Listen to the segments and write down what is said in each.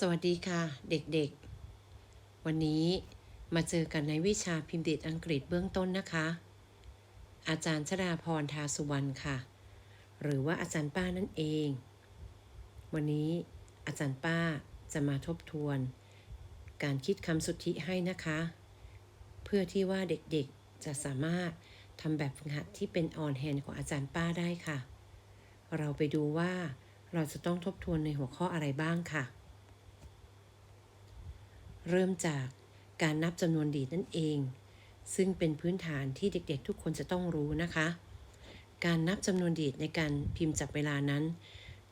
สวัสดีค่ะ เด็กๆ วันนี้มาเจอกันในวิชาพิมพ์ดีดอังกฤษเบื้องต้นนะคะ อาจารย์ชดาพรทาสุวรรณค่ะ หรือว่าอาจารย์ป้านั่นเอง วันนี้อาจารย์ป้าจะมาทบทวน การคิดคำสุทธิให้นะคะ เพื่อที่ว่าเด็กๆจะสามารถทำแบบฝึกหัดที่เป็นออนแฮนของอาจารย์ป้าได้ค่ะ เราไปดูว่าเราจะต้องทบทวนในหัวข้ออะไรบ้างค่ะ เริ่มจากการนับจำนวนดีดนั่นเอง ซึ่งเป็นพื้นฐานที่เด็กๆ ทุกคนจะต้องรู้นะคะ การนับจำนวนดีดในการพิมพ์จับเวลานั้น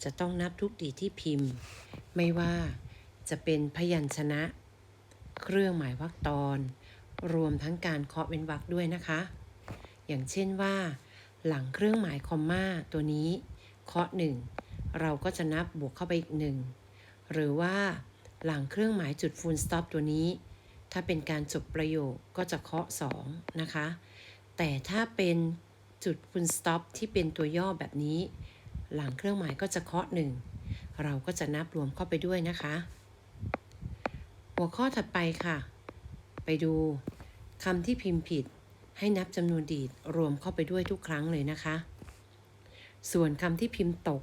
จะต้องนับทุกดีดที่พิมพ์ ไม่ว่าจะเป็นพยัญชนะ เครื่องหมายวรรคตอน รวมทั้งการเคาะเว้นวรรคด้วยนะคะ อย่างเช่นว่า หลังเครื่องหมายคอมมาตัวนี้เคาะหนึ่งเราก็จะนับบวกเข้าไปอีกหนึ่งหรือว่า หลังเครื่องหมายจุดฟูลสต็อปตัวนี้ ถ้าเป็นการจบประโยคก็จะเคาะ 2 นะคะ แต่ถ้าเป็นจุดฟูลสต็อปที่เป็นตัวย่อแบบนี้ หลังเครื่องหมายก็จะเคาะ 1 เราก็จะนับรวมเข้าไปด้วยนะคะ หัวข้อถัดไปค่ะ ไปดูคำที่พิมพ์ผิดให้นับจำนวนดีดรวมเข้าไปด้วยทุกครั้งเลยนะคะ ส่วนคำที่พิมพ์ตก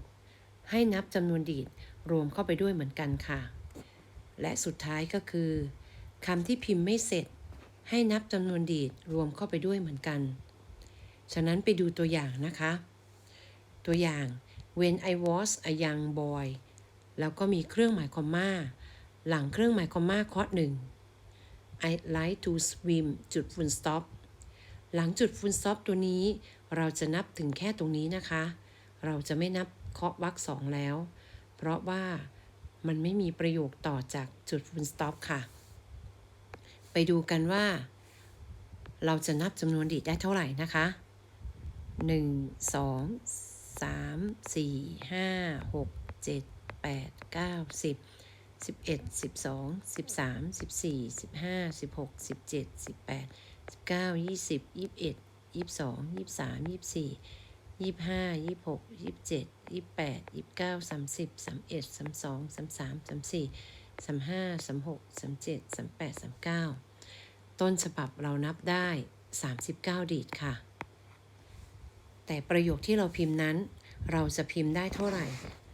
ให้นับจำนวนดีดรวมเข้าไปด้วยเหมือนกันค่ะ และสุดท้ายก็คือคำที่พิมพ์ไม่เสร็จ ให้นับจำนวนดีดรวมเข้าไปด้วยเหมือนกัน ฉะนั้นไปดูตัวอย่างนะคะ ตัวอย่าง when I was a young boy แล้วก็มีเครื่องหมายคอมมาหลังเครื่องหมายคอมมาข้อหนึ่ง I like to swim จุด full stop หลังจุด full stop ตัวนี้ เราจะนับถึงแค่ตรงนี้นะคะ เราจะไม่นับเคาะวรรคสองแล้ว เพราะว่า มันไม่มีประโยคต่อจากจุด full stop ค่ะ ไปดูกันว่า เราจะนับจำนวนดีดได้เท่าไหร่นะคะ 1 2 3 4 5 6 7 8 9 10 11 12 13 14 15 16 17 18 19 20 21 22 23 24 ยี่ห้ายี่หกยี่เจ็ดยี่แปดยี่เก้าสามสิบสามเอ็ดสามสองสามสามสามสี่สามห้าสามหกสามเจ็ดสามแปดสามเก้าต้นฉบับเรานับได้สามสิบเก้าดีดค่ะ แต่ประโยคที่เราพิมพ์นั้น เราจะพิมพ์ได้เท่าไหร่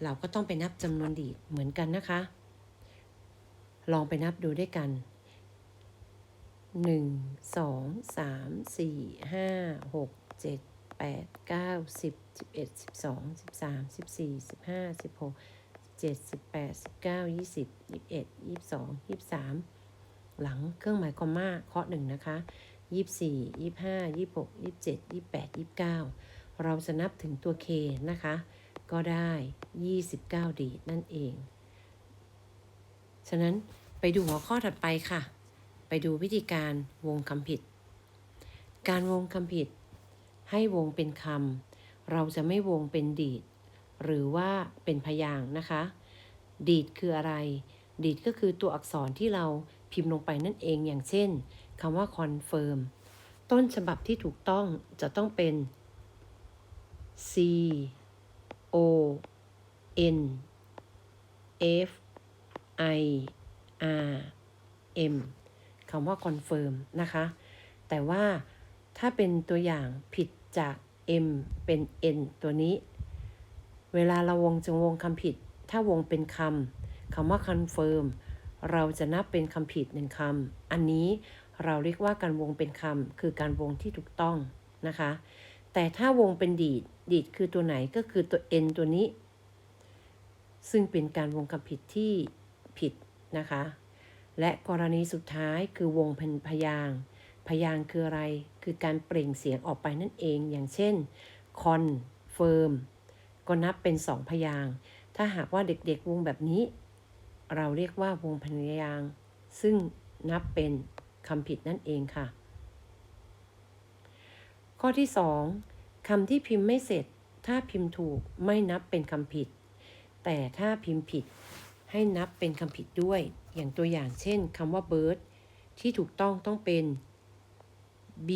เราก็ต้องไปนับจำนวนดีดเหมือนกันนะคะ ลองไปนับดูด้วยกันหนึ่งงสสสามี่ห้าหกเจ็ด 1 2 3 4 5 6 7 8 9 10 11 12 13 14 15 16 17 18 19 20 21 22 23หลังเครื่องหมายคอมมาเคาะหนึ่งนะคะยี่สี่ยี่ห้ายี่หกยี่เจ็ดยี่แปดยี่เก้าเราจะนับถึงตัว K นะคะ ก็ได้ 29 ดีดนั่นเอง ฉะนั้นไปดูหัวข้อถัดไปค่ะ ไปดูวิธีการวงคำผิด การวงคำผิด ให้วงเป็นคำเราจะไม่วงเป็นดีด หรือว่าเป็นพยางนะคะ ดีดคืออะไร ดีดก็คือตัวอักษรที่เราพิมพ์ลงไปนั่นเองอย่างเช่นคำว่า confirm ต้นฉบับที่ถูกต้องจะต้องเป็น C O N F I R M คำว่า confirm นะคะ แต่ว่า ถ้าเป็นตัวอย่างผิดจาก M เป็น N ตัวนี้ เวลาเราวงจงวงคำผิด ถ้าวงเป็นคำคำว่า confirm เราจะนับเป็นคำผิดหนึ่งคำอันนี้เราเรียกว่าการวงเป็นคำคือการวงที่ถูกต้องนะคะ แต่ถ้าวงเป็นดีด ดีดคือตัวไหนก็คือตัว n ตัวนี้ ซึ่งเป็นการวงคำผิดที่ผิดนะคะ และกรณีสุดท้ายคือวงเป็นพยางค์ พยางคืออะไร คือการเปล่งเสียงออกไปนั่นเอง อย่างเช่น confirm ก็นับเป็นสองพยาง ถ้าหากว่าเด็กๆวงแบบนี้ เราเรียกว่าวงพยาง ซึ่งนับเป็นคำผิดนั่นเองค่ะ ข้อที่ 2คำที่พิมพ์ไม่เสร็จ ถ้าพิมพ์ถูกไม่นับเป็นคำผิด แต่ถ้าพิมพ์ผิดให้นับเป็นคำผิดด้วย อย่างตัวอย่างเช่นคำว่า bird ที่ถูกต้องต้องเป็น b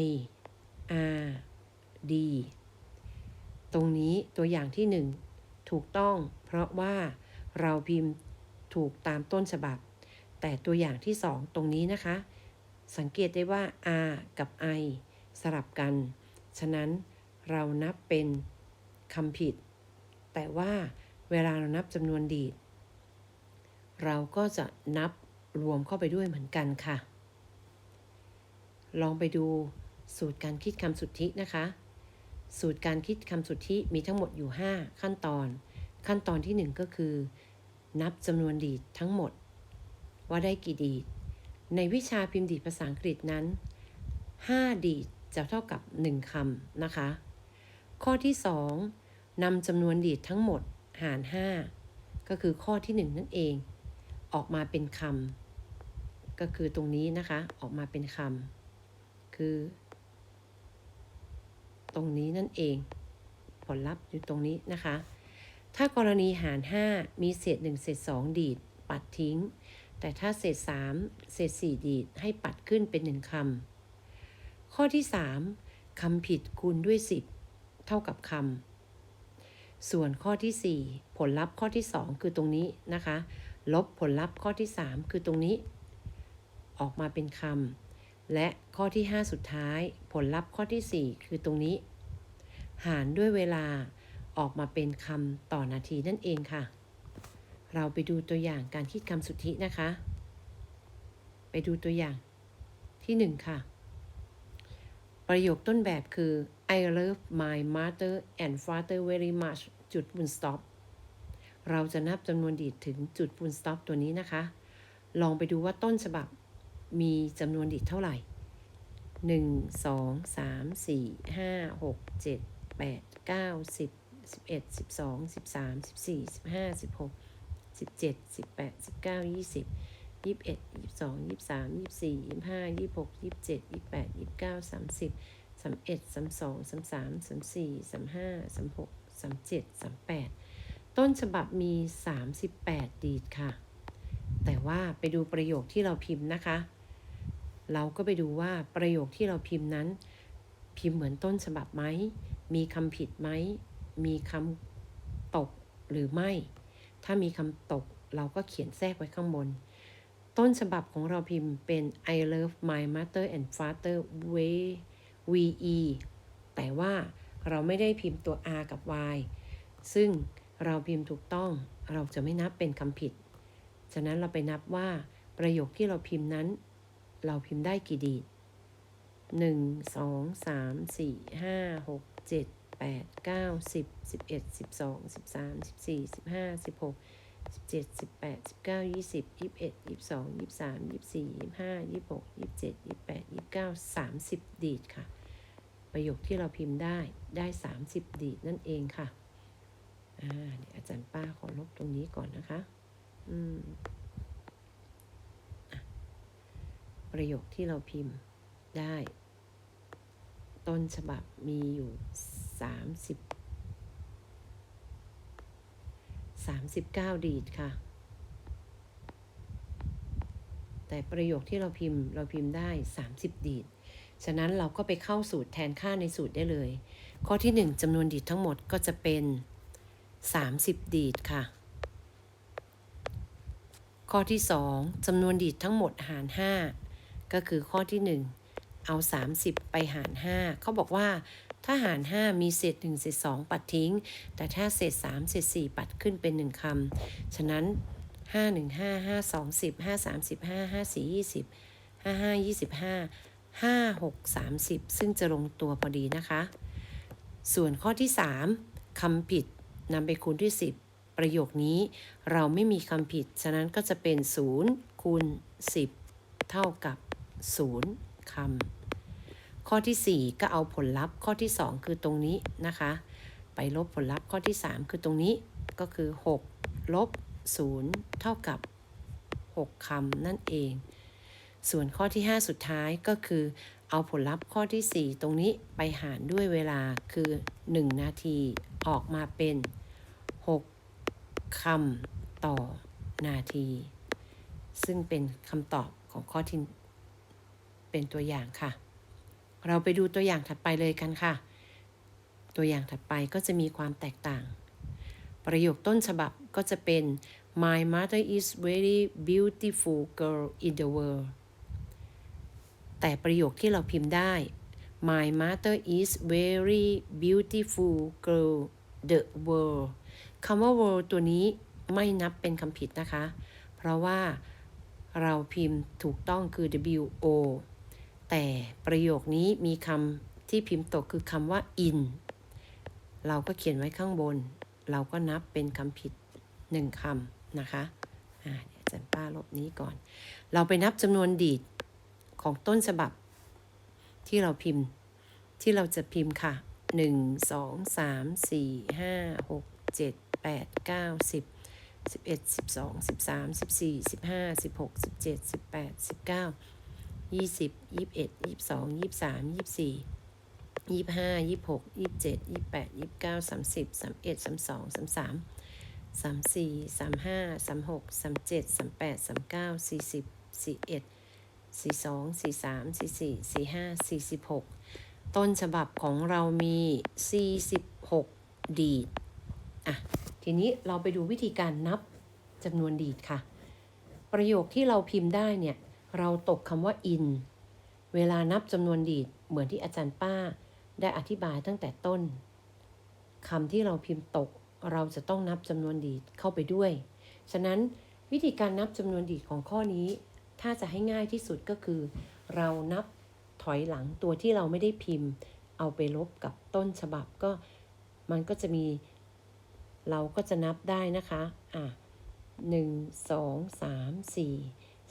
i r d ตรงนี้ตัวอย่างที่ 1 ถูกต้องเพราะว่าเราพิมพ์ถูกตามต้นฉบับ แต่ตัวอย่างที่สองตรงนี้นะคะ สังเกตได้ว่า r กับ i สลับกัน ฉะนั้นเรานับเป็นคำผิด แต่ว่าเวลาเรานับจำนวนดีด เราก็จะนับรวมเข้าไปด้วยเหมือนกันค่ะ ลองไปดูสูตรการคิดคำสุทธินะคะ สูตรการคิดคำสุทธิมีทั้งหมดอยู่ 5 ขั้นตอน ขั้นตอนที่ 1 ก็คือ นับจำนวนดีดทั้งหมด ว่าได้กี่ดีด ในวิชาพิมพ์ดีดภาษาอังกฤษนั้น 5 ดีดจะเท่ากับ 1คำนะคะ ข้อที่ 2นำจำนวนดีดทั้งหมดหาร 5 ก็คือข้อที่ 1 นั่นเอง ออกมาเป็นคำก็คือตรงนี้นะคะออกมาเป็นคำ คือ ตรงนี้นั่นเอง ผลลัพธ์อยู่ตรงนี้นะคะ ถ้ากรณีหาร 5 มีเศษ 1 เศษ 2 ดีด ปัดทิ้ง แต่ถ้าเศษ 3 เศษ 4 ดีด ให้ปัดขึ้นเป็น 1คำ ข้อที่ 3คำผิดคูณด้วย 10 เท่ากับคำ ส่วนข้อที่ 4 ผลลัพธ์ข้อที่ 2 คือตรงนี้นะคะ ลบผลลัพธ์ข้อที่ 3 คือตรงนี้ ออกมาเป็นคำ และข้อที่ 5 สุดท้าย ผลลัพธ์ข้อที่ 4 คือตรงนี้ หารด้วยเวลาออกมาเป็นคำต่อนาทีนั่นเองค่ะ เราไปดูตัวอย่างการคิดคำสุทธินะคะ ไปดูตัวอย่างที่ 1 ค่ะ ประโยคต้นแบบคือ I love my mother and father very much จุด full stop เราจะนับจำนวนดีดถึงจุด full stop ตัวนี้นะคะ ลองไปดูว่าต้นฉบับ มีจำนวนดีดเท่าไหร่ 1 2 3 4 5 6 7 8 9 10 11 12 13 14 15 16 17 18 19 20 21 22 23 24 25 26 27 28 29 30 31 32 33 34 35 36 37 38 ต้นฉบับมี 38 ดีดค่ะ แต่ว่าไปดูประโยคที่เราพิมพ์นะคะ เราก็ไปดูว่าประโยคที่เราพิมพ์นั้น พิมพ์เหมือนต้นฉบับไหม มีคำผิดไหม มีคำตกหรือไม่ ถ้ามีคำตกเราก็เขียนแทรกไว้ข้างบน ต้นฉบับของเราพิมพ์เป็น I love my mother and father way we แต่ว่าเราไม่ได้พิมพ์ตัว r กับ y ซึ่งเราพิมพ์ถูกต้องเราจะไม่นับเป็นคำผิด ฉะนั้นเราไปนับว่าประโยคที่เราพิมพ์นั้น เราพิมพ์ได้กี่ดีดหนึ่งสองสามสี่ห้าหกเจ็ดแปดเก้าสิบสิบเอ็ดสิบสองสิบสามสิบสี่สิบห้าสิบหกสิบเจ็ดสิบแปดสิบเก้ายี่สิบยี่สิบเอ็ดยี่สิบสองยี่สิบสามยี่สิบสี่ยี่สิบห้ายี่สิบหกยี่สิบเจ็ดยี่สิบแปดยี่สิบเก้าสามสิบดีดค่ะ ประโยคที่เราพิมพ์ได้ได้สามสิบดีดนั่นเองค่ะ อ่าเดี๋ยวอาจารย์ป้าขอลบตรงนี้ก่อนนะคะ อืมอะ ประโยคที่เราพิมพ์ได้ ต้นฉบับมีอยู่สามสิบสามสิบเก้าดีดค่ะ แต่ประโยคที่เราพิมพ์เราพิมพ์ได้สามสิบดีด ฉะนั้นเราก็ไปเข้าสูตรแทนค่าในสูตรได้เลย ข้อที่หนึ่งจำนวนดีดทั้งหมดก็จะเป็น 30 ดีดค่ะข้อที่ 2จำนวนดีดทั้งหมดหาร 5 ก็คือข้อที่ 1 เอา 30 ไปหาร 5 เขาบอกว่าถ้าหาร 5 มีเศษ1เศษ2ปัดทิ้ง แต่ถ้าเศษ3เศษ4ปัดขึ้นเป็น 1คำ ฉะนั้น 5 1 5 5 2 10 5 3 5 5 4 20 5 5 25 5 6 30 ซึ่งจะลงตัวพอดีนะคะ ส่วนข้อที่ 3คำผิดนำไปคูณด้วย 10 ประโยคนี้เราไม่มีคำผิด ฉะนั้นก็จะเป็น 0 คูณ 10 เท่ากับ 0คำข้อที่ 4 ก็เอาผลลัพธ์ ข้อที่ 2 คือตรงนี้นะคะ ไปลบผลลัพธ์ข้อที่ 3 คือตรงนี้ก็คือ 6 ลบ 0 เท่ากับ 6คำนั่นเอง ส่วนข้อที่ 5 สุดท้ายก็คือ เอาผลลัพธ์ข้อที่ 4 ตรงนี้ไปหารด้วยเวลาคือ 1 นาทีออกมาเป็น 6คำต่อนาที ซึ่งเป็นคำตอบของข้อที่ เป็นตัวอย่างค่ะ เราไปดูตัวอย่างถัดไปเลยกันค่ะ ตัวอย่างถัดไปก็จะมีความแตกต่าง ประโยคต้นฉบับก็จะเป็น My mother is very beautiful girl in the world แต่ประโยคที่เราพิมพ์ได้ My mother is very beautiful girl the world คำว่า world ตัวนี้ไม่นับเป็นคำผิดนะคะ เพราะว่าเราพิมพ์ถูกต้องคือ W O แต่ประโยคนี้มีคำที่พิมพ์ตกคือคำว่า in เราก็เขียนไว้ข้างบน เราก็นับเป็นคำผิดหนึ่งคำนะคะอ่าเดี๋ยวจารย์ป้าลบนี้ก่อน เราไปนับจำนวนดีดของต้นฉบับ ที่เราพิมพ์ ที่เราจะพิมพ์ค่ะ 1 2 3 4 5 6 7 8 9 10 11 12 13 14 15 16 17 18 19 20 21 22 23 24 25 26 27 28 29 30 31 32 33 34 35 36 37 38 39 40 41 42 43 44 45 46ต้นฉบับของเรามี46ดีดอะทีนี้เราไปดูวิธีการนับจำนวนดีดค่ะ ประโยคที่เราพิมพ์ได้เนี่ย เราตกคำว่า in เวลานับจำนวนดีดเหมือนที่อาจารย์ป้าได้อธิบายตั้งแต่ต้นคำที่เราพิมพ์ตก เราจะต้องนับจำนวนดีดเข้าไปด้วย ฉะนั้นวิธีการนับจำนวนดีดของข้อนี้ ถ้าจะให้ง่ายที่สุดก็คือ เรานับถอยหลังตัวที่เราไม่ได้พิมพ์ เอาไปลบกับต้นฉบับก็มันก็จะมี เราก็จะนับได้นะคะ อะหนึ่งสองสามสี่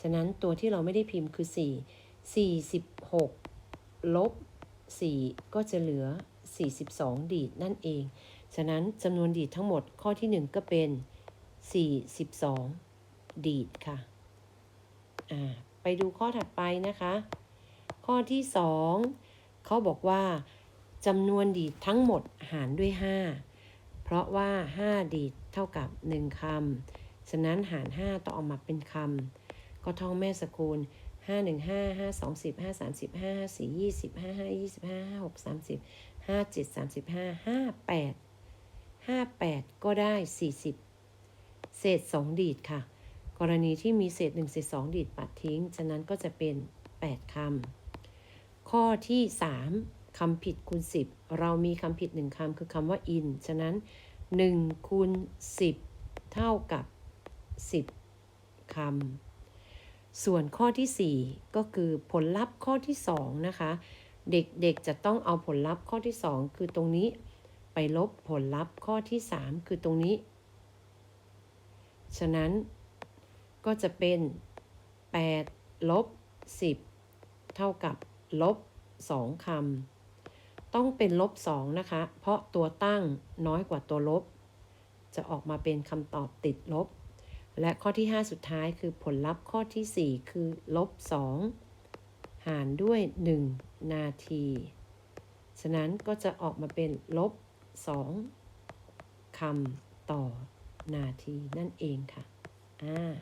ฉะนั้นตัวที่เราไม่ได้พิมพ์คือสี่สี่สิบหกลบสี่ก็จะเหลือสี่สิบสองดีดนั่นเอง ฉะนั้นจำนวนดีดทั้งหมดข้อที่หนึ่งก็เป็นสี่สิบสองดีดค่ะ อ่า ไปดูข้อถัดไปนะคะ ข้อที่สองเขาบอกว่าจำนวนดีดทั้งหมดหารด้วย 5 เพราะว่า 5 ดีดเท่ากับ 1คำฉะนั้นหาร 5 ต้องออกมาเป็นคำ ก็ท่องแม่สกุล5 1 5 5 2 10 5 3 0 5 5 4 20 5 5 25 5 6 30 5 7 35 5 8 5 8ก็ได้40เศษ2ดีดค่ะ กรณีที่มีเศษ1เศษ2ดีดปัดทิ้ง ฉะนั้นก็จะเป็น8คำข้อที่3คำผิดคูณ10เรามีคำผิด1คำคือคำว่า in ฉะนั้น1คูณ10เท่ากับ10คำ ส่วนข้อที่ 4 ก็คือผลลัพธ์ข้อที่ 2 นะคะ เด็กๆจะต้องเอาผลลัพธ์ข้อที่ 2 คือตรงนี้ ไปลบผลลัพธ์ข้อที่ 3 คือตรงนี้ ฉะนั้นก็จะเป็น 8 ลบ 10 เท่ากับลบ 2คำต้องเป็นลบ 2 นะคะ เพราะตัวตั้งน้อยกว่าตัวลบ จะออกมาเป็นคำตอบติดลบ และข้อที่ 5 สุดท้ายคือผลลัพธ์ข้อที่ 4 คือลบ 2 หารด้วย 1 นาที ฉะนั้นก็จะออกมาเป็นลบ 2คำต่อนาทีนั่นเองค่ะ อ่า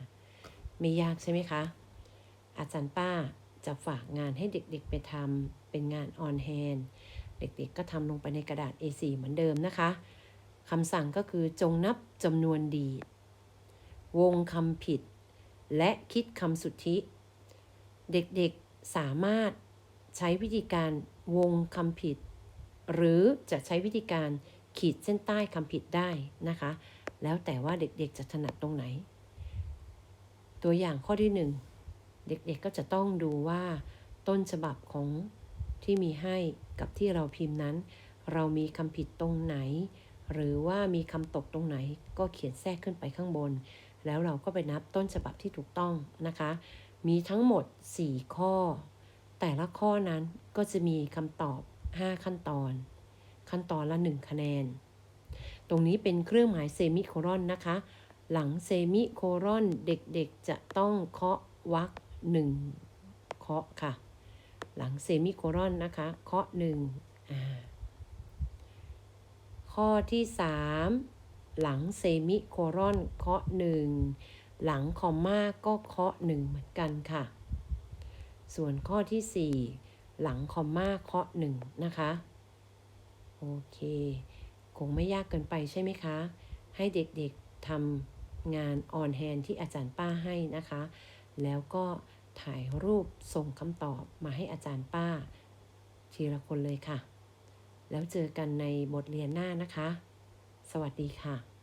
ไม่ยากใช่ไหมคะ อาจารย์ป้าจะฝากงานให้เด็กๆไปทำเป็นงานออนแฮนเด็กๆก็ทำลงไปในกระดาษ A4 เหมือนเดิมนะคะคำสั่งก็คือจงนับจำนวนดีด วงคำผิด และคิดคำสุทธิ เด็กๆสามารถใช้วิธีการวงคำผิด หรือจะใช้วิธีการขีดเส้นใต้คำผิดได้นะคะ แล้วแต่ว่าเด็กๆจะถนัดตรงไหน ตัวอย่างข้อที่หนึ่งเด็กๆก็จะต้องดูว่า ต้นฉบับของที่มีให้กับที่เราพิมพ์นั้น เรามีคำผิดตรงไหน หรือว่ามีคำตกตรงไหน ก็เขียนแทรกขึ้นไปข้างบน แล้วเราก็ไปนับต้นฉบับที่ถูกต้องนะคะ มีทั้งหมด 4 ข้อ แต่ละข้อนั้นก็จะมีคำตอบ 5 ขั้นตอน ขั้นตอนละ 1 คะแนน ตรงนี้เป็นเครื่องหมายเซมิโครอนนะคะ หลังเซมิโครอนเด็กๆจะต้องเคาะวรรคหนึ่งเคาะค่ะ หลังเซมิโครอนนะคะ เคาะหนึ่งข้อที่3 หลังเซมิโครอนเคาะหนึ่งหลังคอมมาก็เคาะหนึ่งเหมือนกันค่ะ ส่วนข้อที่ 4 หลังคอมมาเคาะหนึ่งนะคะ โอเค คงไม่ยากเกินไปใช่ไหมคะ ให้เด็กๆทำงานออนแฮนที่อาจารย์ป้าให้นะคะ แล้วก็ถ่ายรูปส่งคำตอบมาให้อาจารย์ป้า ทีละคนเลยค่ะ แล้วเจอกันในบทเรียนหน้านะคะ สวัสดีค่ะ